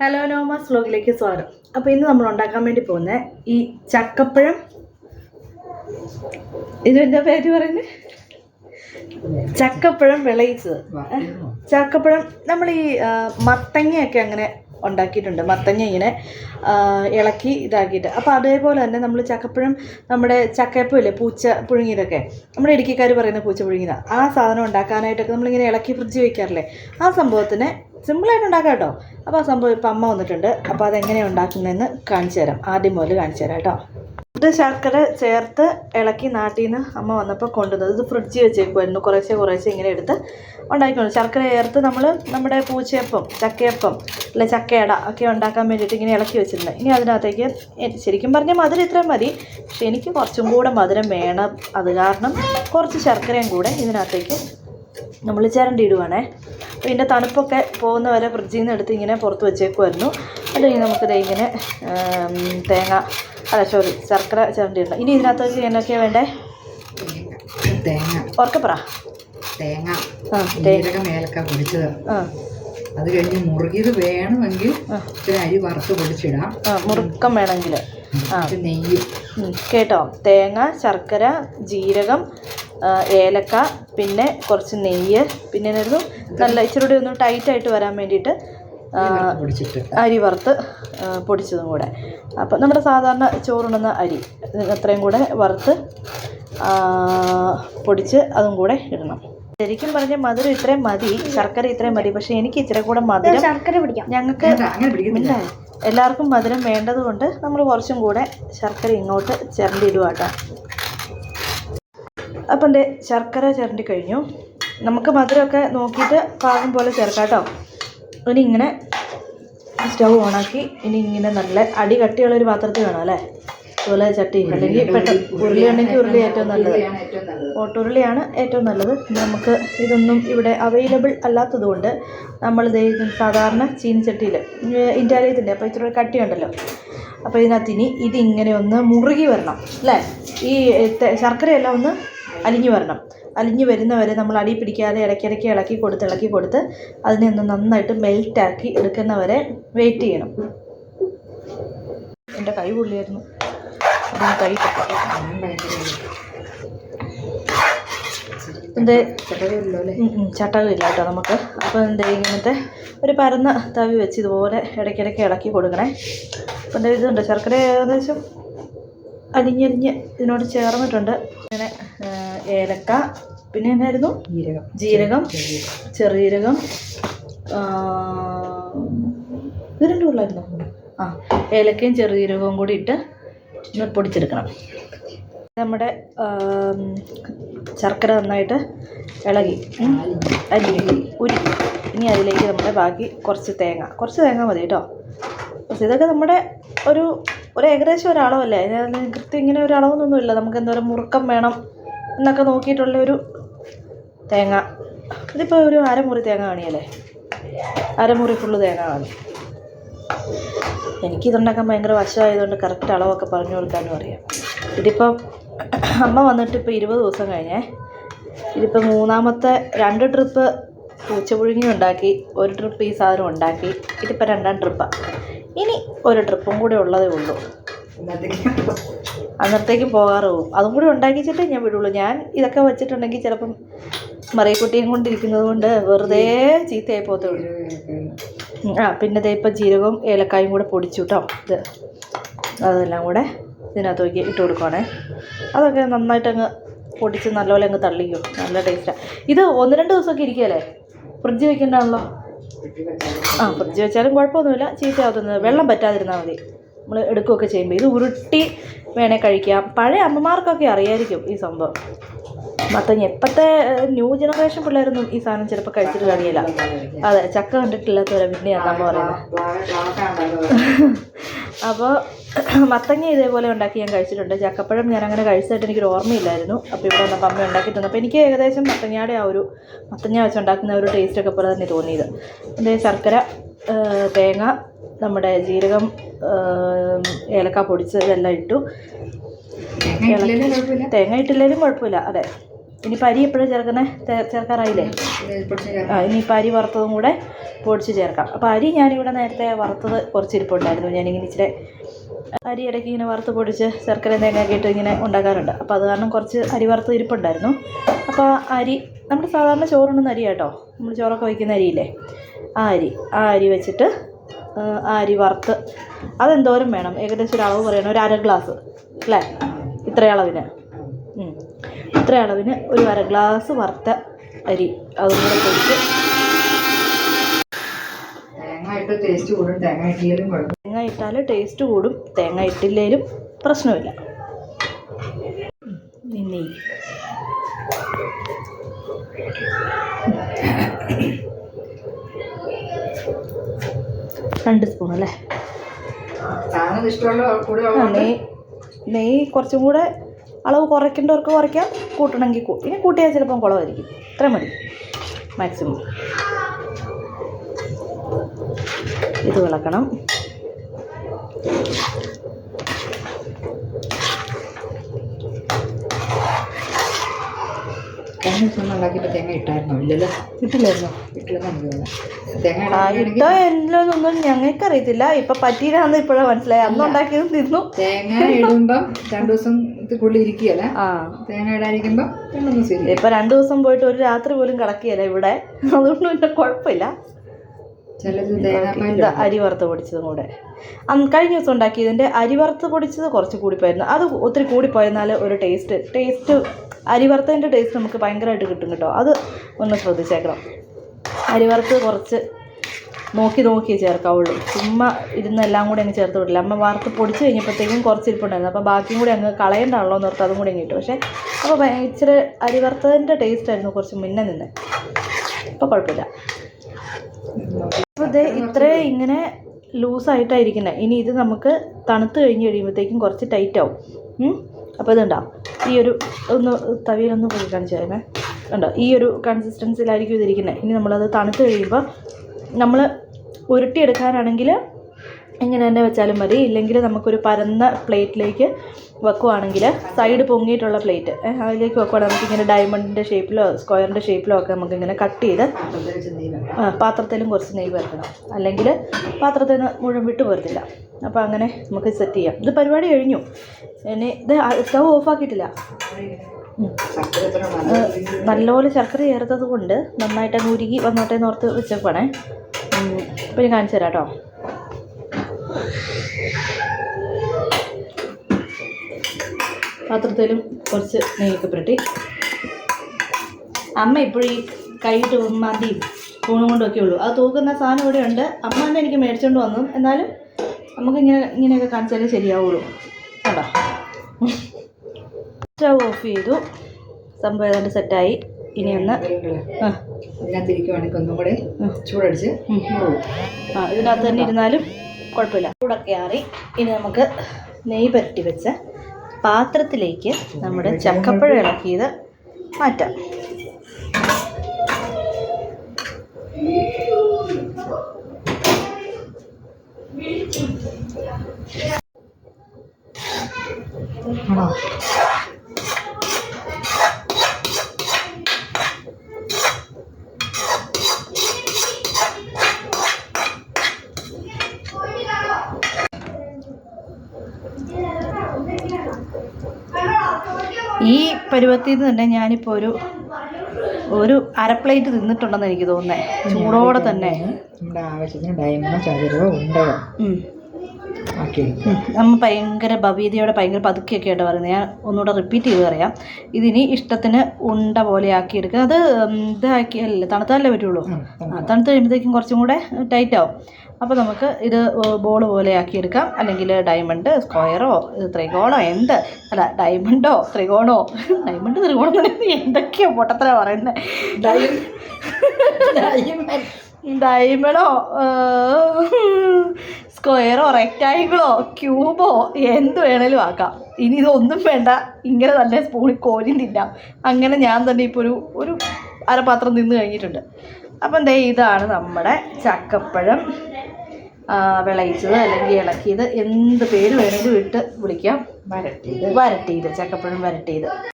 Hello നോമാസ് വ്ലോഗിലേക്ക് സ്വാഗതം. അപ്പോൾ ഇന്ന് നമ്മൾ ഉണ്ടാക്കാൻ വേണ്ടി പോകുന്ന ഈ ചക്കപ്പഴം. ഇതിന്റെ പേര് പറയുന്നത് ചക്കപ്പഴം വിളയിച്ചത്. ചക്കപ്പഴം നമ്മൾ ഈ മത്തങ്ങയൊക്കെ അങ്ങനെ ഉണ്ടാക്കിയിട്ടുണ്ട്. മത്തങ്ങ ഇങ്ങനെ ഇളക്കി ഇതാക്കിയിട്ട്. അപ്പോൾ അതേപോലെ തന്നെ നമ്മൾ ചക്കപ്പഴം നമ്മുടെ ചക്കയപ്പമില്ലേ പൂച്ച പുഴുങ്ങിയതൊക്കെ. നമ്മുടെ ഇടുക്കിക്കാർ പറയുന്ന പൂച്ച പുഴുങ്ങിയതാണ് ആ സാധനം ഉണ്ടാക്കാനായിട്ടൊക്കെ നമ്മളിങ്ങനെ ഇളക്കി ഫ്രിഡ്ജ് വെക്കാറില്ലേ? ആ സംഭവത്തിന് സിമ്പിളായിട്ട് ഉണ്ടാക്കാം കേട്ടോ. അപ്പോൾ ആ സംഭവം ഇപ്പം അമ്മ വന്നിട്ടുണ്ട്. അപ്പോൾ അതെങ്ങനെയാണ് ഉണ്ടാക്കുന്നതെന്ന് കാണിച്ചു തരാം. ആദ്യം മുതൽ കാണിച്ചു തരാം കേട്ടോ. ഇത് ശർക്കര ചേർത്ത് ഇളക്കി നാട്ടിൽ നിന്ന് അമ്മ വന്നപ്പോൾ കൊണ്ടുവന്നത്. ഇത് ഫ്രിഡ്ജിൽ വെച്ചേക്കുമായിരുന്നു കുറേശ്ശെ കുറേശ്ശെ ഇങ്ങനെ എടുത്ത് ഉണ്ടാക്കിക്കൊണ്ട്. ശർക്കര ചേർത്ത് നമ്മൾ നമ്മുടെ പൂച്ചയപ്പം ചക്കയപ്പം അല്ലെ ചക്കയട ഒക്കെ ഉണ്ടാക്കാൻ വേണ്ടിയിട്ട് ഇങ്ങനെ ഇളക്കി വെച്ചിട്ടുണ്ട്. ഇനി അതിനകത്തേക്ക് ശരിക്കും പറഞ്ഞാൽ മധുരം ഇത്രയും മതി. പക്ഷേ എനിക്ക് കുറച്ചും കൂടെ മധുരം വേണം. അത് കാരണം കുറച്ച് ശർക്കരയും കൂടെ ഇതിനകത്തേക്ക് നമ്മൾ ചിരണ്ടി ഇടുവാണേ. ഇതിന്റെ തണുപ്പൊക്കെ പോകുന്ന വരെ ഫ്രിഡ്ജിൽ നിന്ന് എടുത്ത് ഇങ്ങനെ പുറത്ത് വെച്ചേക്കുമായിരുന്നു അല്ലെങ്കിൽ നമുക്ക് ഇങ്ങനെ തേങ്ങ അല്ല സോറി ശർക്കര ചിരണ്ടി ഇടണം ഇനി ഇതിനകത്തേക്ക് എന്നൊക്കെയാണ് വേണ്ടേ? തേങ്ങ. ഉറക്കപ്പറ പറ തേങ്ങ. ആ തേങ്ങ ജീരകം ഏലക്ക പൊടിച്ചത്. ആ. അത് കഴിഞ്ഞ് മുറുകിയത് വേണമെങ്കിൽ. ഇച്ചിരി അരി വറുത്ത് പൊടിച്ചിടാം. ആ മുറുക്കം വേണമെങ്കിൽ. ആ. നെയ്യ്. കേട്ടോ. തേങ്ങ ശർക്കര ജീരകം ഏലക്ക പിന്നെ കുറച്ച് നെയ്യ് പിന്നെ എന്നായിരുന്നു നല്ല ഇച്ചിരി കൂടി ഒന്ന് ടൈറ്റായിട്ട് വരാൻ വേണ്ടിയിട്ട് അരി വറുത്ത് പൊടിച്ചതും കൂടെ. അപ്പം നമ്മുടെ സാധാരണ ചോറുണ്ണുന്ന അരി അത്രയും കൂടെ വറുത്ത് പൊടിച്ച് അതും കൂടെ ഇടണം. ശരിക്കും പറഞ്ഞ മധുരം ഇത്രയും മതി ശർക്കര ഇത്രയും മതി പക്ഷെ എനിക്ക് ഇച്ചിരി കൂടെ മധുരം ശർക്കര പിടിക്കാം. ഞങ്ങൾക്ക് അങ്ങനെ പിടിക്കുന്നില്ല എല്ലാവർക്കും മധുരം വേണ്ടതുകൊണ്ട് നമ്മൾ കുറച്ചും കൂടെ ശർക്കര ഇങ്ങോട്ട് ചിരണ്ടിയിടുക കേട്ടോ അപ്പം എന്റെ ശർക്കര ചിരണ്ടി കഴിഞ്ഞു. നമുക്ക് മധുരമൊക്കെ നോക്കിയിട്ട് പാകം പോലെ ചേർക്കാം കേട്ടോ. ഇനി ഇങ്ങനെ സ്റ്റൗ ഓണാക്കി ഇനി ഇങ്ങനെ നല്ല അടി കട്ടിയുള്ള ഒരു പാത്രത്തിൽ വേണം അല്ലേ? അതുപോലെ ചട്ടി അല്ലെങ്കിൽ പെട്ടെന്ന് ഉരുളി ഉണ്ടെങ്കിൽ ഉരുളി ഏറ്റവും നല്ലത്. ഓട്ടുരുളിയാണ് ഏറ്റവും നല്ലത്. നമുക്ക് ഇതൊന്നും ഇവിടെ അവൈലബിൾ അല്ലാത്തതുകൊണ്ട് നമ്മൾ സാധാരണ ചീനിച്ചട്ടിയിൽ ഇന്റാലിയത്തിന്റെ അപ്പോൾ ഇത്ര കട്ടിയുണ്ടല്ലോ അപ്പോൾ ഇതിനകത്ത് ഇനി ഇതിങ്ങനെ ഒന്ന് മുറുകി വരണം അല്ലേ? ഈ ശർക്കരയെല്ലാം ഒന്ന് അലിഞ്ഞു വരണം. അലിഞ്ഞു വരുന്നവരെ നമ്മൾ അടി പിടിക്കാതെ ഇടയ്ക്കിടയ്ക്ക് ഇളക്കി കൊടുത്ത് ഇളക്കി കൊടുത്ത് അതിനെ ഒന്ന് നന്നായിട്ട് മെൽറ്റാക്കി എടുക്കുന്നവരെ വെയിറ്റ് ചെയ്യണം. എന്റെ കൈ പൊള്ളിയായിരുന്നു. കൈ ഉം ചട്ടകമില്ല കേട്ടോ നമുക്ക്. അപ്പോൾ എന്താ ഇങ്ങനത്തെ ഒരു പരന്ന തവി വെച്ച് ഇതുപോലെ ഇടയ്ക്കിടയ്ക്ക് ഇളക്കി കൊടുക്കണേ. അപ്പോൾ എന്താ ഇതുണ്ട്. ശർക്കര ഏകദേശം അലിഞ്ഞലിഞ്ഞ് ഇതിനോട് ചേർന്നിട്ടുണ്ട്. ഇങ്ങനെ ആ, ഏലക്ക പിന്നെ എന്തായിരുന്നു? ജീരകം. ജീരകം ചെറുജീരകം ഇത് രണ്ടും ഉള്ളായിരുന്നു? ആ ഏലക്കയും ചെറുജീരകവും കൂടി ഇട്ട് ഒന്ന് പൊടിച്ചെടുക്കണം. നമ്മുടെ ശർക്കര നന്നായിട്ട് ഇളകി അരി ഉരി. ഇനി അതിലേക്ക് നമ്മുടെ ബാക്കി കുറച്ച് തേങ്ങ. കുറച്ച് തേങ്ങ മതി കേട്ടോ. പക്ഷേ ഇതൊക്കെ നമ്മുടെ ഒരു ഒരു ഏകദേശം ഒരളവല്ലേ? അതിന് കൃത്യം ഇങ്ങനെ ഒരു അളവൊന്നുമില്ല നമുക്ക് എന്തോരം മുറുക്കം വേണം. എന്നൊക്കെ നോക്കിയിട്ടുള്ള ഒരു തേങ്ങ. ഇതിപ്പോൾ ഒരു അരമുറി തേങ്ങ കാണിയല്ലേ? അരമുറി ഫുള്ള് തേങ്ങ കാണി. എനിക്കിതുണ്ടാക്കാൻ ഭയങ്കര വശമായതുകൊണ്ട് കറക്റ്റ് അളവൊക്കെ പറഞ്ഞു കൊടുക്കാനും അറിയാം. ഇതിപ്പം അമ്മ വന്നിട്ട് ഇപ്പോൾ ഇരുപത് ദിവസം കഴിഞ്ഞേ. ഇതിപ്പോൾ മൂന്നാമത്തെ രണ്ട് ട്രിപ്പ് പൂച്ചപുഴുങ്ങി ഉണ്ടാക്കി ഒരു ട്രിപ്പ് ഈ സാധനം ഉണ്ടാക്കി. ഇതിപ്പോൾ രണ്ടാം ട്രിപ്പാണ് ഇനി ഒരു ട്രിപ്പും കൂടെ ഉള്ളതേ ഉള്ളൂ. അന്നത്തേക്ക് പോകാറ് പോകും. അതും കൂടി ഉണ്ടാക്കിച്ചിട്ടേ ഞാൻ വിടുള്ളൂ. ഞാൻ ഇതൊക്കെ വെച്ചിട്ടുണ്ടെങ്കിൽ ചിലപ്പം മറിയക്കുട്ടിയും കൊണ്ടിരിക്കുന്നത് കൊണ്ട് വെറുതെ ചീത്തയായി പോകത്തേ ഉള്ളൂ. ആ പിന്നെ ദേ ഇപ്പം ജീരകവും ഏലക്കായും കൂടെ പൊടിച്ചു കേട്ടോ ഇത് അതെല്ലാം കൂടെ ഇതിനകത്ത് നോക്കി ഇട്ട് കൊടുക്കുവാണേ. അതൊക്കെ നന്നായിട്ട് അങ്ങ് പൊടിച്ച് നല്ലപോലെ അങ്ങ് തള്ളിക്കും. നല്ല ടേസ്റ്റാണ് ഇത് ഒന്ന് രണ്ട് ദിവസമൊക്കെ ഇരിക്കുകയല്ലേ? ഫ്രിഡ്ജ് വെക്കേണ്ടതാണല്ലോ? ആ ഫ്രിഡ്ജ് വെച്ചാലും കുഴപ്പമൊന്നുമില്ല. ചീത്തയാവുന്നത് വെള്ളം പറ്റാതിരുന്നാൽ മതി. നമ്മൾ എടുക്കുകയൊക്കെ ചെയ്യുമ്പോൾ ഇത് ഉരുട്ടി വേണേൽ കഴിക്കാം. പഴയ അമ്മമാർക്കൊക്കെ അറിയായിരിക്കും ഈ സംഭവം. മത്തങ്ങ ഇപ്പോഴത്തെ ന്യൂ ജനറേഷൻ പിള്ളേരൊന്നും ഈ സാധനം ചിലപ്പോൾ കഴിച്ചിട്ട് കാണിയില്ല അതെ ചക്ക കണ്ടിട്ടില്ലാത്തവരെ പിന്നെയാണ് അമ്മ പറയുന്നത്. അപ്പോൾ മത്തങ്ങ ഇതേപോലെ ഉണ്ടാക്കി ഞാൻ കഴിച്ചിട്ടുണ്ട്. ചക്കപ്പഴം ഞാൻ അങ്ങനെ കഴിച്ചതായിട്ട് എനിക്കൊരു ഓർമ്മയില്ലായിരുന്നു. അപ്പോൾ ഇവിടെ വന്നപ്പോൾ അമ്മ ഉണ്ടാക്കിയിട്ടുണ്ട്. അപ്പോൾ എനിക്ക് ഏകദേശം മത്തങ്ങയുടെ ആ ഒരു മത്തങ്ങ വെച്ച് ഉണ്ടാക്കുന്ന ആ ഒരു ടേസ്റ്റൊക്കെ പോലെ തന്നെ തോന്നിയത്. എന്റെ ശർക്കര തേങ്ങ നമ്മുടെ ജീരകം ഏലക്ക പൊടിച്ച് ഇതെല്ലാം ഇട്ടു. തേങ്ങ ഇട്ടില്ലെങ്കിലും കുഴപ്പമില്ല. അതെ. ഇനിയിപ്പോൾ പരി എപ്പോഴും ചേർക്കുന്നത് ചേർക്കാറായില്ലേ? ആ ഇനി പരി വറുത്തതും കൂടെ പൊടിച്ച് ചേർക്കാം. അപ്പോൾ അരി ഞാനിവിടെ നേരത്തെ വറുത്തത് കുറച്ച് ഇരിപ്പുണ്ടായിരുന്നു ഞാനിങ്ങനെ ഇച്ചിരി അരി ഇടയ്ക്ക് ഇങ്ങനെ വറുത്ത് പൊടിച്ച് ശർക്കര തേങ്ങയൊക്കെ ഇട്ട് ഇങ്ങനെ ഉണ്ടാക്കാറുണ്ട്. അപ്പോൾ അത് കാരണം കുറച്ച് അരി വറുത്ത് ഇരിപ്പുണ്ടായിരുന്നു. അപ്പോൾ അരി നമ്മൾ സാധാരണ ചോറുണ്ടെന്ന് അരി കേട്ടോ. നമ്മൾ ചോറൊക്കെ വയ്ക്കുന്ന അരിയില്ലേ? ആ അരി ആ അരി വെച്ചിട്ട് ആ, അരി വറുത്ത് അതെന്തോരം വേണം? ഏകദേശം ഒരു അളവ് പറയണം? ഒരു അര ഗ്ലാസ് അല്ലേ? ഇത്ര അളവിന്. ഇത്ര അളവിന് ഒരു അര ഗ്ലാസ് വറുത്ത അരി. അതും കൂടെ പൊടിച്ച് തേങ്ങ ഇട്ടാൽ ടേസ്റ്റ് കൂടും. തേങ്ങ ഇട്ടില്ലേലും പ്രശ്നമില്ല. നെയ്യ് രണ്ട് സ്പൂൺ അല്ലേ? നെയ്യ് കുറച്ചും കൂടെ അളവ് കുറയ്ക്കേണ്ടവർക്ക് കുറയ്ക്കാം കൂട്ടണമെങ്കിൽ കൂട്ടും ഇനി കൂട്ടിയാൽ ചിലപ്പം കുളമായിരിക്കും. ഇത്ര മതി. മാക്സിമം ഇത് വിളക്കണം. ദിവസം ഒന്ന് ഉണ്ടാക്കിയപ്പോൾ തേങ്ങ ഇട്ടായിരുന്നോ. ഇല്ലല്ലോ. കിട്ടില്ലായിരുന്നോ ഇട്ടില്ലെന്ന് എനിക്ക് തോന്നുന്നു തേങ്ങ എന്നൊന്നും ഞങ്ങൾക്കറിയത്തില്ല. ഇപ്പൊ പറ്റീരാന്ന് ഇപ്പോഴാ മനസ്സിലായി അന്ന് ഉണ്ടാക്കിയത് തിന്നു. തേങ്ങ ഇടുമ്പം രണ്ടു ദിവസം കൂടി ഇരിക്കുകയല്ല? ആ. തേങ്ങ ഇടാതിരിക്കുമ്പോ രണ്ടു ദിവസം ഇപ്പൊ രണ്ടു ദിവസം പോയിട്ട് ഒരു രാത്രി പോലും കിടക്കുകയല്ല ഇവിടെ? അതുകൊണ്ട് പിന്നെ കുഴപ്പമില്ല. ഇത് അരി വറുത്ത് പൊടിച്ചതും കൂടെ. അന്ന് കഴിഞ്ഞ ദിവസം ഉണ്ടാക്കിയതിന്റെ അരി വറുത്ത് പൊടിച്ചത് കുറച്ച് കൂടിപ്പോയിരുന്നു. അത് ഒത്തിരി കൂടിപ്പോയിരുന്നാൽ ഒരു ടേസ്റ്റ് ടേസ്റ്റ് അരി വറുത്തതിന്റെ ടേസ്റ്റ് നമുക്ക് ഭയങ്കരമായിട്ട് കിട്ടും കേട്ടോ. അത് ഒന്ന് ശ്രദ്ധിച്ചേക്കണം. അരി വറുത്ത് കുറച്ച് നോക്കി നോക്കി ചേർക്കാവുള്ളൂ. ചുമ്മാ ഇരുന്ന് എല്ലാം കൂടി അങ്ങ് ചേർത്ത് വിടില്ല. അമ്മ വറുത്ത് പൊടിച്ച് കഴിഞ്ഞപ്പോഴത്തേക്കും കുറച്ച് ഇരിപ്പുണ്ടായിരുന്നു. അപ്പോൾ ബാക്കിയും കൂടി അങ്ങ് കളയണ്ടാണല്ലോ എന്ന് ഓർത്ത് അതും കൂടി അങ്ങ് ഇട്ടു. പക്ഷേ അപ്പോൾ ഇച്ചിരി അരി വറുത്തതിന്റെ ടേസ്റ്റ് ആയിരുന്നു കുറച്ച് മുന്നേ നിന്ന്. ഇപ്പോൾ കുഴപ്പമില്ല. അപ്പോൾ ഇത് ഇത്രേ ഇങ്ങനെ ലൂസായിട്ടാണ് ഇരിക്കുന്നത് ഇനി ഇത് നമുക്ക് തണുത്ത് കഴിഞ്ഞ് കഴിയുമ്പോഴത്തേക്കും കുറച്ച് ടൈറ്റ് ആവും. അപ്പോൾ ഇതുണ്ടാവും ഈ ഒരു ഒന്ന് തവിയിലൊന്ന് പോയി കാണിച്ചു തരണേ ഉണ്ടോ ഈ ഒരു കൺസിസ്റ്റൻസിലായിരിക്കും ഇതിരിക്കുന്നത് ഇനി നമ്മളത് തണുത്ത് കഴിയുമ്പോൾ നമ്മൾ ഉരുട്ടിയെടുക്കാനാണെങ്കിൽ ഇങ്ങനെ തന്നെ വെച്ചാലും മതി. ഇല്ലെങ്കിൽ നമുക്കൊരു പരന്ന പ്ലേറ്റിലേക്ക് വെക്കുവാണെങ്കിൽ സൈഡ് പൊങ്ങിയിട്ടുള്ള പ്ലേറ്റ് അതിലേക്ക് വെക്കുവാണെങ്കിൽ നമുക്കിങ്ങനെ ഡയമണ്ടിന്റെ ഷേപ്പിലോ സ്ക്വയറിന്റെ ഷേപ്പിലോ ഒക്കെ നമുക്കിങ്ങനെ കട്ട് ചെയ്ത് പാത്രത്തിലും കുറച്ച് നെയ്യ് വരക്കണം അല്ലെങ്കിൽ പാത്രത്തിൽ നിന്ന് മുഴുവൻ വിട്ട് പോരത്തില്ല. അപ്പോൾ അങ്ങനെ നമുക്ക് സെറ്റ് ചെയ്യാം. ഇത് പരിപാടി കഴിഞ്ഞു. ഇനി ഇത് സ്റ്റവ് ഓഫാക്കിയിട്ടില്ല. നല്ലപോലെ ശർക്കര ചേർത്തത് കൊണ്ട് നന്നായിട്ട് അങ്ങ് ഉരുകി വന്നോട്ടെ നോർത്ത് ഇപ്പം ഞാൻ കാണിച്ചു തരാം കേട്ടോ. പാത്രത്തിലും കുറച്ച് നെയ്യൊക്കെ പുരട്ടി. അമ്മ ഇപ്പോഴും ഈ കൈയിട്ട് മതിയും സ്പൂണും കൊണ്ടൊക്കെ ഉള്ളൂ. അത് തൂക്കുന്ന സാധനം ഇവിടെ ഉണ്ട്. അമ്മ തന്നെ എനിക്ക് മേടിച്ചുകൊണ്ട് വന്നു. എന്നാലും നമുക്ക് ഇങ്ങനെ ഇങ്ങനെയൊക്കെ കാണിച്ചാലേ ശരിയാവുള്ളൂ. കേട്ടോ സ്റ്റവ് ഓഫ് ചെയ്തു. സംഭവം ഏതാണ്ട് സെറ്റായി. ഇനി ഒന്ന് കൂടെ ചൂടടിച്ച്. ആ ഇതിനകത്ത് തന്നെ ഇരുന്നാലും കുഴപ്പമില്ല. ചൂടൊക്കെ ആറി. ഇനി നമുക്ക് നെയ് പരട്ടി വെച്ച പാത്രത്തിലേക്ക് നമ്മുടെ ചക്കപ്പഴം ഇളക്കിയത് മാറ്റാം. ആണോ ഈ പരുവത്തിൽ നിന്ന് തന്നെ ഞാനിപ്പോൾ ഒരു ഒരു അര പ്ലേറ്റ് തിന്നിട്ടുണ്ടെന്ന് എനിക്ക് തോന്നുന്നത് ചൂടോടെ തന്നെ. നമ്മൾ ആവശ്യത്തിന് ഉണ്ടോ ഭയങ്കര ഭവ്യതയോടെ ഭയങ്കര പതുക്കെയൊക്കെ ആയിട്ട് പറയുന്നത്. ഞാൻ ഒന്നുകൂടെ റിപ്പീറ്റ് ചെയ്ത് പറയാം. ഇതിനി ഇഷ്ടത്തിന് ഉണ്ട പോലെ ആക്കി എടുക്കുക അത് ഇതാക്കിയല്ലേ തണുത്താലേ പറ്റുള്ളൂ? തണുത്ത് കഴിയുമ്പോഴത്തേക്കും കുറച്ചും കൂടെ ടൈറ്റ് ആവും. അപ്പോൾ നമുക്ക് ഇത് ബോൾ പോലെ ആക്കിയെടുക്കാം അല്ലെങ്കിൽ ഡയമണ്ട് സ്ക്വയറോ ത്രികോണോ എന്ത്? അല്ല ഡയമണ്ടോ ത്രികോണോ? ഡയമണ്ട് ത്രികോണം എന്തൊക്കെയാ പൊട്ടത്തര പറയുന്നത് ഡയമണ്ടോ സ്ക്വയറോ റെക്റ്റാങ്കിളോ ക്യൂബോ എന്ത് വേണേലും ആക്കാം. ഇനി ഇതൊന്നും വേണ്ട. ഇങ്ങനെ തന്നെ സ്പൂണിൽ കോരിയും തിന്നാം. അങ്ങനെ ഞാൻ തന്നെ ഇപ്പോൾ ഒരു ഒരു അരപാത്രം തിന്ന് കഴിഞ്ഞിട്ടുണ്ട്. അപ്പം ദേ ഇതാണ് നമ്മുടെ ചക്കപ്പഴം. വിളയിച്ചത് അല്ലെങ്കിൽ ഇളക്കിയത്. എന്ത് പേര് വേണമെങ്കിലും ഇട്ട് വിളിക്കാം. വരട്ടിയത്. വരട്ടിയത്. ചക്കപ്പഴം വരട്ടിയത്.